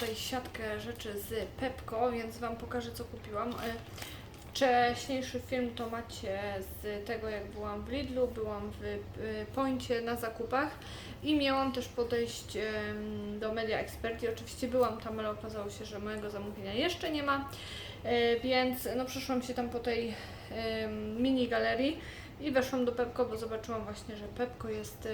tutaj siatkę rzeczy z Pepko, więc Wam pokażę co kupiłam. E, Wcześniejszy film to macie z tego jak byłam w Lidlu, byłam w e, Poincie na zakupach i miałam też podejść do Media Expert i oczywiście byłam tam, ale okazało się, że mojego zamówienia jeszcze nie ma, E, więc no przeszłam się tam po tej mini galerii i weszłam do Pepko, bo zobaczyłam właśnie, że Pepko jest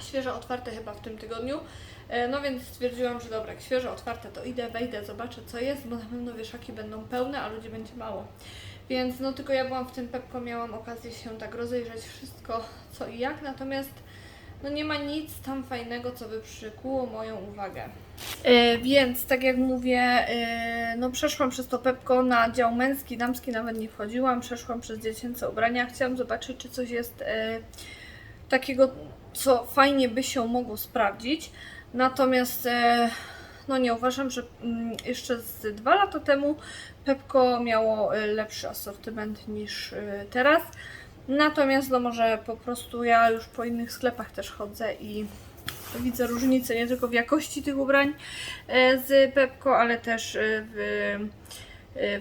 świeżo otwarte chyba w tym tygodniu. E, No więc stwierdziłam, że dobra, jak świeżo otwarte, to idę, wejdę, zobaczę co jest, bo na pewno wieszaki będą pełne, a ludzi będzie mało. Więc no tylko ja byłam w tym Pepko, miałam okazję się tak rozejrzeć wszystko co i jak, natomiast no nie ma nic tam fajnego, co by przykuło moją uwagę. E, więc tak jak mówię, e, no przeszłam przez to Pepko na dział męski, damski nawet nie wchodziłam, przeszłam przez dziecięce ubrania, chciałam zobaczyć, czy coś jest e, takiego, co fajnie by się mogło sprawdzić. Natomiast e, no nie uważam, że mm, jeszcze z dwa lata temu Pepko miało e, lepszy asortyment niż e, teraz. Natomiast no może po prostu ja już po innych sklepach też chodzę i widzę różnicę nie tylko w jakości tych ubrań z Pepko, ale też w,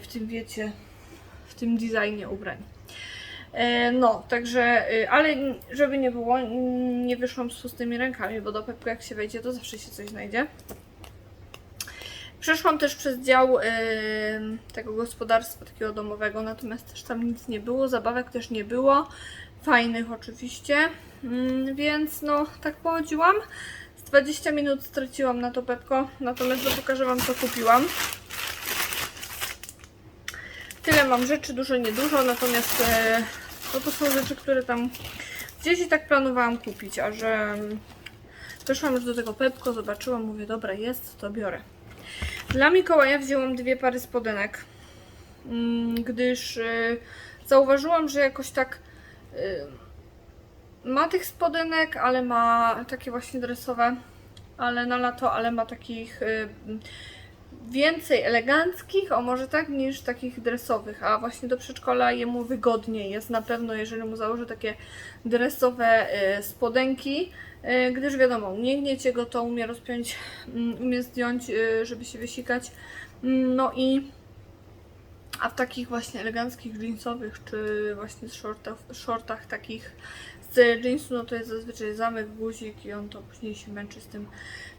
w tym wiecie, w tym designie ubrań. E, No, także, e, ale żeby nie było, nie wyszłam z pustymi rękami, bo do Pepko jak się wejdzie, to zawsze się coś znajdzie. Przeszłam też przez dział e, tego gospodarstwa takiego domowego, natomiast też tam nic nie było, zabawek też nie było, fajnych oczywiście, Mm, więc no, tak pochodziłam. Z 20 minut straciłam na to Pepko, natomiast no, pokażę Wam co kupiłam. Tyle mam rzeczy, dużo, niedużo, natomiast no to są rzeczy, które tam gdzieś i tak planowałam kupić, a że weszłam już do tego Pepko, zobaczyłam, mówię, dobra, jest, to biorę. Dla Mikołaja wzięłam dwie pary spodenek, mm, gdyż e, zauważyłam, że jakoś tak e, ma tych spodenek, ale ma takie właśnie dresowe, ale na lato, ale ma takich e, więcej eleganckich, o może tak, niż takich dresowych, a właśnie do przedszkola jemu wygodniej jest na pewno, jeżeli mu założy takie dresowe e, spodenki, e, gdyż wiadomo, nie gniecie go, to umie rozpiąć, mm, umie zdjąć, e, żeby się wysikać, Mm, no i a w takich właśnie eleganckich jeansowych, czy właśnie shortach, shortach takich z jeansu, no to jest zazwyczaj zamek, guzik i on to później się męczy z tym.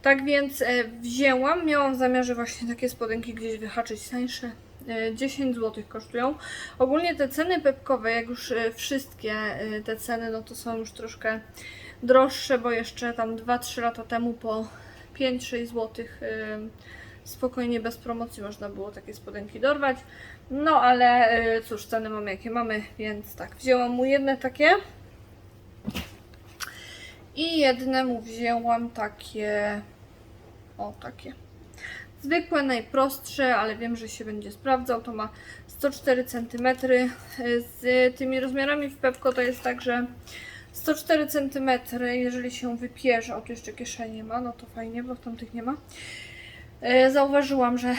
Tak więc e, wzięłam, miałam w zamiarze właśnie takie spodenki gdzieś wyhaczyć tańsze. E, 10 zł kosztują. Ogólnie te ceny pepkowe, jak już e, wszystkie e, te ceny, no to są już troszkę droższe, bo jeszcze tam 2-3 lata temu po 5-6 zł e, spokojnie bez promocji można było takie spodenki dorwać. No ale e, cóż, ceny mamy jakie mamy, więc tak, wzięłam mu jedne takie. I jednemu wzięłam takie, o takie, zwykłe, najprostsze, ale wiem, że się będzie sprawdzał. To ma 104 cm. Z tymi rozmiarami w Pepko to jest tak, że 104 cm, jeżeli się wypierze, o tu jeszcze kieszenie ma, no to fajnie, bo w tamtych nie ma. E, Zauważyłam, że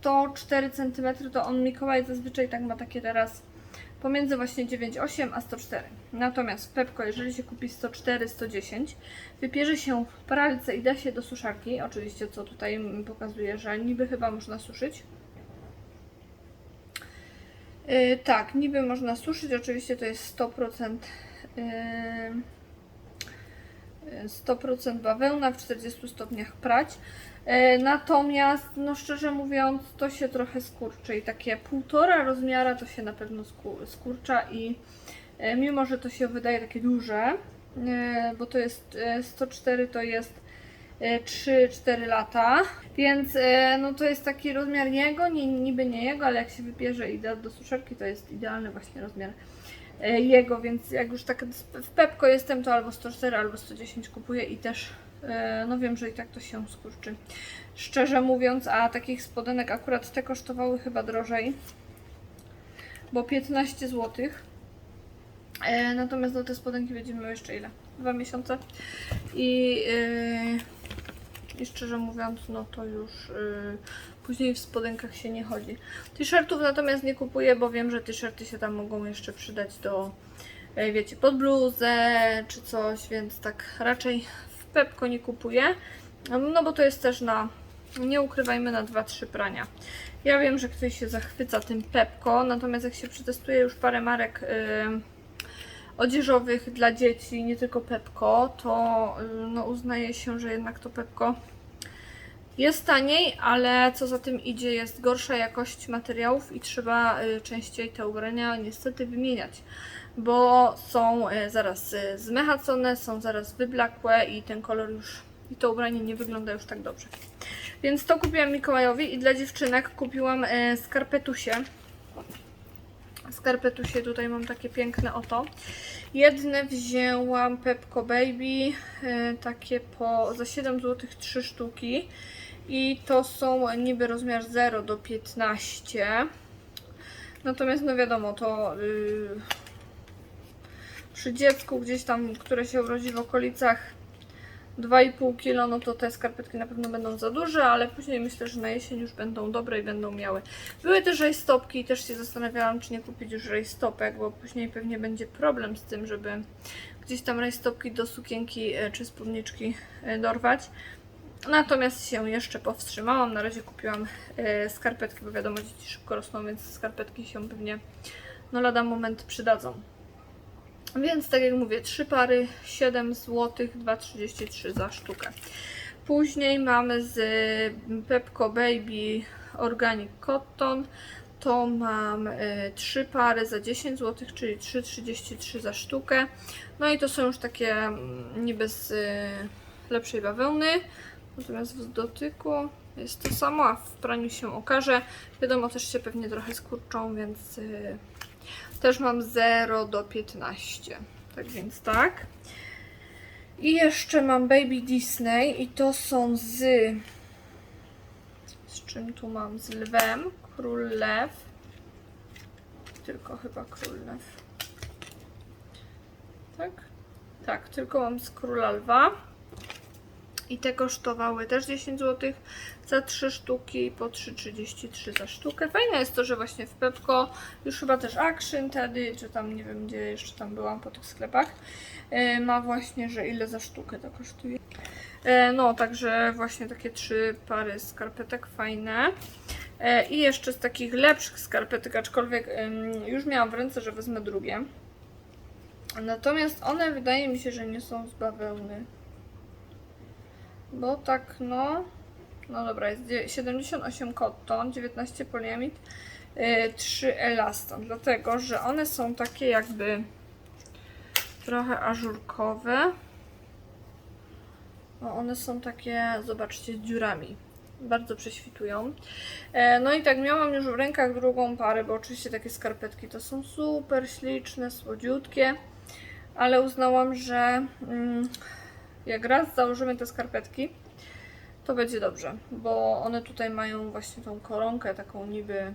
104 cm to on Mikołaj zazwyczaj tak ma takie teraz pomiędzy właśnie 9,8 a 104. Natomiast Pepko, jeżeli się kupi 104, 110, wypierze się w pralce i da się do suszarki, oczywiście co tutaj pokazuje, że niby chyba można suszyć. Yy, tak, niby można suszyć, oczywiście to jest 100% yy, 100% bawełna w 40 stopniach prać. E, Natomiast, no szczerze mówiąc, to się trochę skurczy i takie półtora rozmiara to się na pewno sku- skurcza i e, mimo, że to się wydaje takie duże, e, bo to jest e, 104 to jest e, 3-4 lata, więc no to jest taki rozmiar jego, nie, niby nie jego, ale jak się wybierze i da do suszarki, to jest idealny właśnie rozmiar jego, więc jak już tak w Pepko jestem, to albo 104, albo 110 kupuję i też e, no wiem, że i tak to się skurczy. Szczerze mówiąc, a takich spodenek akurat te kosztowały chyba drożej, bo 15 zł. E, natomiast no te spodenki będziemy jeszcze ile? Dwa miesiące. I, e, i szczerze mówiąc, no to już e, później w spodenkach się nie chodzi. T-shirtów natomiast nie kupuję, bo wiem, że t-shirty się tam mogą jeszcze przydać do, e, wiecie, pod bluzę czy coś, więc tak raczej w Pepko nie kupuję. No bo to jest też na, nie ukrywajmy, na 2-3 prania. Ja wiem, że ktoś się zachwyca tym Pepko, natomiast jak się przetestuje już parę marek ym, odzieżowych dla dzieci, nie tylko Pepko, to no, uznaje się, że jednak to Pepko jest taniej, ale co za tym idzie, jest gorsza jakość materiałów i trzeba y, częściej te ubrania niestety wymieniać, bo są y, zaraz y, zmechacone, są zaraz wyblakłe i ten kolor już, i to ubranie nie wygląda już tak dobrze. Więc to kupiłam Mikołajowi i dla dziewczynek kupiłam skarpetusie. Skarpetusie tutaj mam takie piękne oto. Jedne wzięłam Pepco Baby, takie po za 7 zł 3 sztuki. I to są niby rozmiar 0 do 15. Natomiast no wiadomo, to yy, przy dziecku gdzieś tam, które się urodzi w okolicach 2,5 kg, no to te skarpetki na pewno będą za duże, ale później myślę, że na jesień już będą dobre i będą miały. Były też rajstopki i też się zastanawiałam, czy nie kupić już rajstopek, bo później pewnie będzie problem z tym, żeby gdzieś tam rajstopki do sukienki e, czy spódniczki e, dorwać. Natomiast się jeszcze powstrzymałam. Na razie kupiłam e, skarpetki, bo wiadomo, dzieci szybko rosną, więc skarpetki się pewnie no lada moment przydadzą. Więc tak jak mówię, trzy pary 7 zł, 2,33 za sztukę. Później mamy z Pepco Baby Organic Cotton. To mam y, trzy pary za 10 zł, czyli 3,33 za sztukę. No i to są już takie mm, niby z y, lepszej bawełny. Natomiast w dotyku jest to samo, a w praniu się okaże. Wiadomo, też się pewnie trochę skurczą, więc y, też mam 0 do 15. Tak więc tak. I jeszcze mam Baby Disney i to są z... Z czym tu mam? Z lwem. Król lew. Tylko chyba król lew. Tak? Tak, tylko mam z króla lwa. I te kosztowały też 10 zł za 3 sztuki, po 3,33 za sztukę. Fajne jest to, że właśnie w Pepko, już chyba też Action wtedy, czy tam nie wiem gdzie jeszcze tam byłam po tych sklepach, e, ma właśnie, że ile za sztukę to kosztuje. E, No, także właśnie takie trzy pary skarpetek fajne. E, I jeszcze z takich lepszych skarpetek, aczkolwiek już miałam w ręce, że wezmę drugie. Natomiast one wydaje mi się, że nie są z bawełny. Bo tak, no. No dobra, jest dzie- 78 cotton, 19 poliamid, yy, 3 elastan. Dlatego, że one są takie jakby trochę ażurkowe. No one są takie, zobaczcie, z dziurami. Bardzo prześwitują. E, no i tak miałam już w rękach drugą parę, bo oczywiście takie skarpetki to są super śliczne, słodziutkie. Ale uznałam, że mm, jak raz założymy te skarpetki, to będzie dobrze, bo one tutaj mają właśnie tą koronkę, taką niby,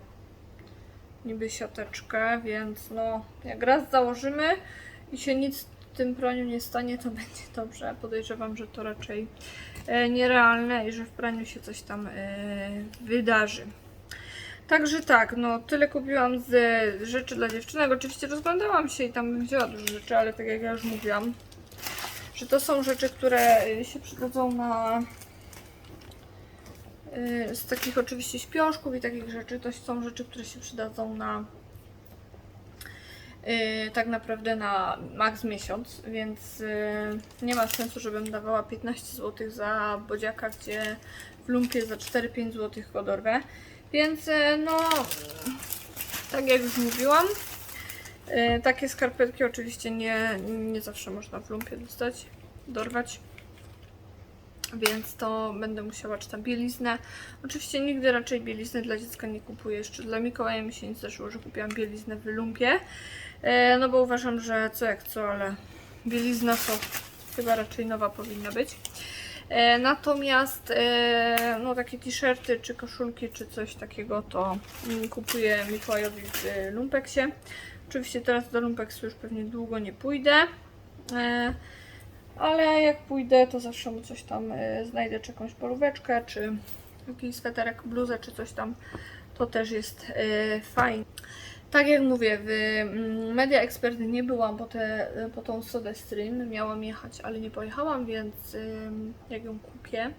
niby siateczkę, więc no, jak raz założymy i się nic w tym praniu nie stanie, to będzie dobrze. Podejrzewam, że to raczej e, nierealne i że w praniu się coś tam e, wydarzy. Także tak, no tyle kupiłam z rzeczy dla dziewczynek. Oczywiście rozglądałam się i tam wzięła dużo rzeczy, ale tak jak ja już mówiłam, że to są rzeczy, które y, się przydadzą na y, z takich oczywiście śpiążków i takich rzeczy, to są rzeczy, które się przydadzą na y, tak naprawdę na max miesiąc, więc nie ma sensu, żebym dawała 15 zł za bodziaka, gdzie w lumpie za 4-5 zł go dorwę. Więc no, tak jak już mówiłam, takie skarpetki oczywiście nie, nie zawsze można w lumpie dostać, dorwać. Więc to będę musiała, czy tam bieliznę. Oczywiście nigdy raczej bielizny dla dziecka nie kupuję. Jeszcze dla Mikołaja mi się nie zdarzyło, że kupiłam bieliznę w lumpie. E, no bo uważam, że co jak co, ale bielizna to chyba raczej nowa powinna być. E, natomiast e, no takie t-shirty, czy koszulki, czy coś takiego to mm, kupuję Mikołajowi w e, lumpeksie. Oczywiście teraz do lumpeksu już pewnie długo nie pójdę. E, ale jak pójdę, to zawsze mu coś tam e, znajdę, czy jakąś polóweczkę, czy jakiś sweterek, bluzę, czy coś tam. To też jest e, fajne. Tak jak mówię, w mm, Media Expert nie byłam po, te, po tą Sodę Stream, miałam jechać, ale nie pojechałam, więc jak ją kupię,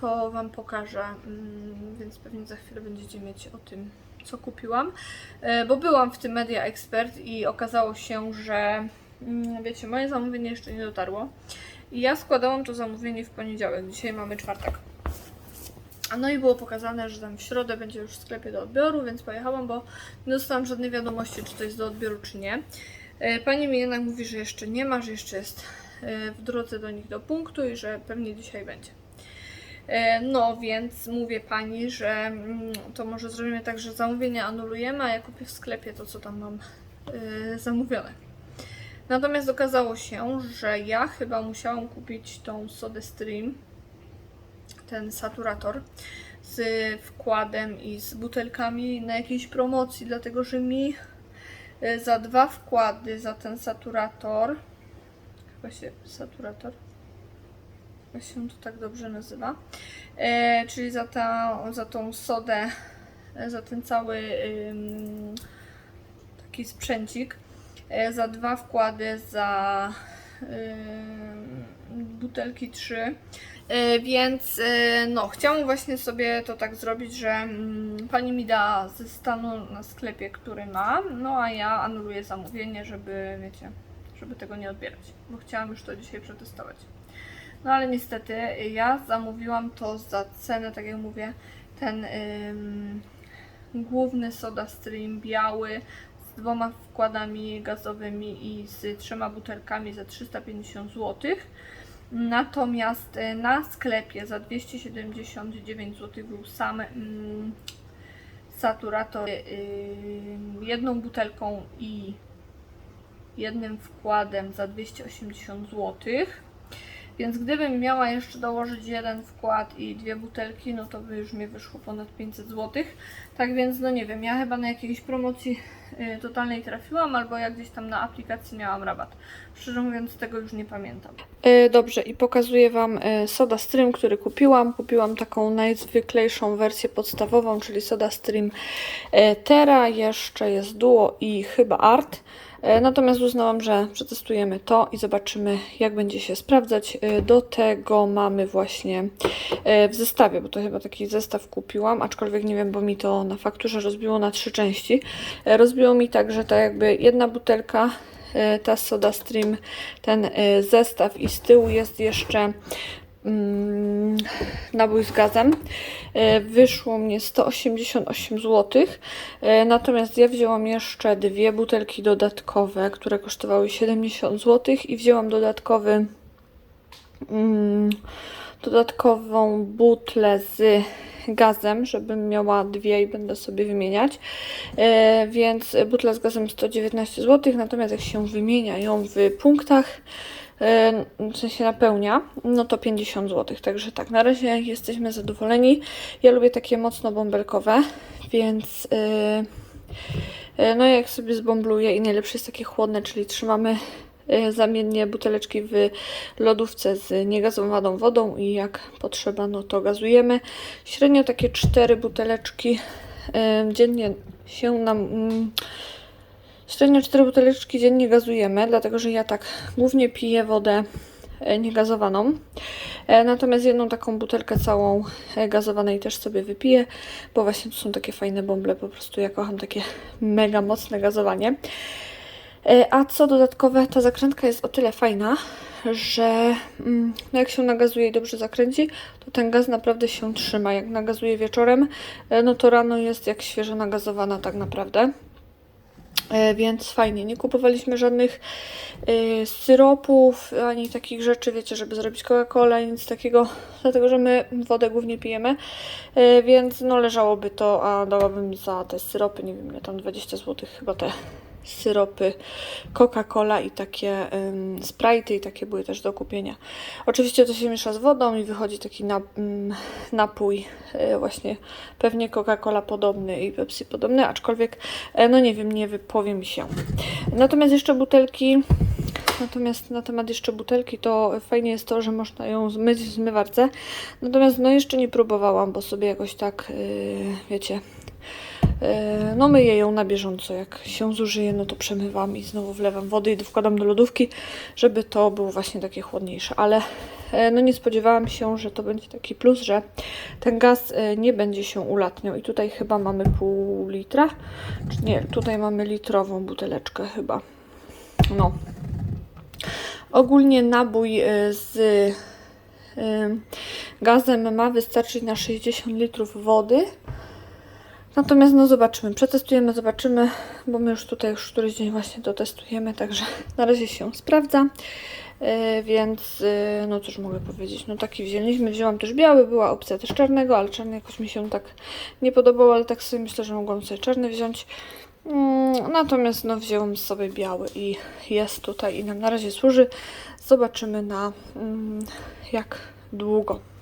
to Wam pokażę, ym, więc pewnie za chwilę będziecie mieć o tym, co kupiłam, E, bo byłam w tym Media Expert i okazało się, że mm, wiecie, moje zamówienie jeszcze nie dotarło i ja składałam to zamówienie w poniedziałek, dzisiaj mamy czwartek. No i było pokazane, że tam w środę będzie już w sklepie do odbioru, więc pojechałam, bo nie dostałam żadnej wiadomości, czy to jest do odbioru, czy nie. E, Pani mi jednak mówi, że jeszcze nie ma, że jeszcze jest e, w drodze do nich do punktu i że pewnie dzisiaj będzie. E, No więc mówię pani, że mm, to może zrobimy tak, że zamówienie anulujemy, a ja kupię w sklepie to, co tam mam e, zamówione. Natomiast okazało się, że ja chyba musiałam kupić tą Sodę Stream, ten saturator z wkładem i z butelkami na jakiejś promocji, dlatego że mi e, za dwa wkłady za ten saturator, chyba się saturator, chyba się to tak dobrze nazywa, e, czyli za, ta, za tą sodę, e, za ten cały ym, taki sprzęcik, e, za dwa wkłady za ym, butelki trzy. E, Więc e, no, chciałam właśnie sobie to tak zrobić, że mm, pani mi da ze stanu na sklepie, który ma, no a ja anuluję zamówienie, żeby, wiecie, żeby tego nie odbierać, bo chciałam już to dzisiaj przetestować. No ale niestety ja zamówiłam to za cenę, tak jak mówię, ten ym, główny soda stream biały z dwoma wkładami gazowymi i z trzema butelkami za 350 zł. Natomiast e, na sklepie za 279 zł był sam mm, saturator y, jedną butelką i jednym wkładem za 280 zł. Więc gdybym miała jeszcze dołożyć jeden wkład i dwie butelki, no to by już mi wyszło ponad 500 zł. Tak więc, no nie wiem, ja chyba na jakiejś promocji y, totalnej trafiłam, albo jak gdzieś tam na aplikacji miałam rabat. Szczerze mówiąc, tego już nie pamiętam. dobrze, i pokazuję Wam y, Soda Stream, który kupiłam. Kupiłam taką najzwyklejszą wersję podstawową, czyli Soda Stream y, Terra. Jeszcze jest Duo i chyba Art. E, Natomiast uznałam, że przetestujemy to i zobaczymy, jak będzie się sprawdzać. E, Do tego mamy właśnie e, w zestawie, bo to chyba taki zestaw kupiłam, aczkolwiek nie wiem, bo mi to na fakturze rozbiło na trzy części. Rozbiło mi tak, że tak jakby jedna butelka, ta Soda Stream, ten zestaw i z tyłu jest jeszcze nabój z gazem. E, Wyszło mnie 188 zł. E, Natomiast ja wzięłam jeszcze dwie butelki dodatkowe, które kosztowały 70 zł i wzięłam dodatkowy mm, dodatkową butlę z gazem, żebym miała dwie i będę sobie wymieniać. E, więc butla z gazem 119 zł, natomiast jak się wymienia ją w punktach, w sensie napełnia, no to 50 zł. Także tak, na razie jesteśmy zadowoleni. Ja lubię takie mocno bąbelkowe, więc e, e, no jak sobie zbombluję i najlepsze jest takie chłodne, czyli trzymamy zamiennie buteleczki w lodówce z niegazowaną wodą i jak potrzeba, no to gazujemy. Średnio takie cztery buteleczki dziennie się nam. Średnio cztery buteleczki dziennie gazujemy, dlatego że ja tak głównie piję wodę e, niegazowaną. E, Natomiast jedną taką butelkę całą e, gazowanej też sobie wypiję, bo właśnie tu są takie fajne bąble, po prostu ja kocham takie mega mocne gazowanie. A co dodatkowe, ta zakrętka jest o tyle fajna, że mm, no jak się nagazuje i dobrze zakręci, to ten gaz naprawdę się trzyma. Jak nagazuje wieczorem, no to rano jest jak świeżo nagazowana tak naprawdę. E, Więc fajnie, nie kupowaliśmy żadnych e, syropów, ani takich rzeczy, wiecie, żeby zrobić Coca-Colę, nic takiego, dlatego że my wodę głównie pijemy, E, więc no leżałoby to, a dałabym za te syropy, nie wiem, ile tam 20 zł chyba te syropy Coca-Cola i takie um, Sprite i takie były też do kupienia. Oczywiście to się miesza z wodą i wychodzi taki na, mm, napój e, właśnie pewnie Coca-Cola podobny i Pepsi podobny, aczkolwiek e, no nie wiem, nie wypowie mi się. Natomiast jeszcze butelki Natomiast na temat jeszcze butelki, to fajnie jest to, że można ją zmyć w zmywarce. Natomiast no jeszcze nie próbowałam, bo sobie jakoś tak, yy, wiecie, No myję ją na bieżąco, jak się zużyje, no to przemywam i znowu wlewam wody i wkładam do lodówki, żeby to było właśnie takie chłodniejsze, ale e, no nie spodziewałam się, że to będzie taki plus, że ten gaz e, nie będzie się ulatniał i tutaj chyba mamy pół litra, czy nie, tutaj mamy litrową buteleczkę chyba, no. Ogólnie nabój e, z e, gazem ma wystarczyć na 60 litrów wody. Natomiast no zobaczymy, przetestujemy, zobaczymy, bo my już tutaj już któryś dzień właśnie to testujemy, także na razie się sprawdza. E, więc e, no cóż mogę powiedzieć, no taki wzięliśmy, wzięłam też biały, była opcja też czarnego, ale czarny jakoś mi się tak nie podobał, ale tak sobie myślę, że mogłam sobie czarny wziąć. Mm, Natomiast no wzięłam sobie biały i jest tutaj i nam na razie służy. Zobaczymy na mm, jak długo.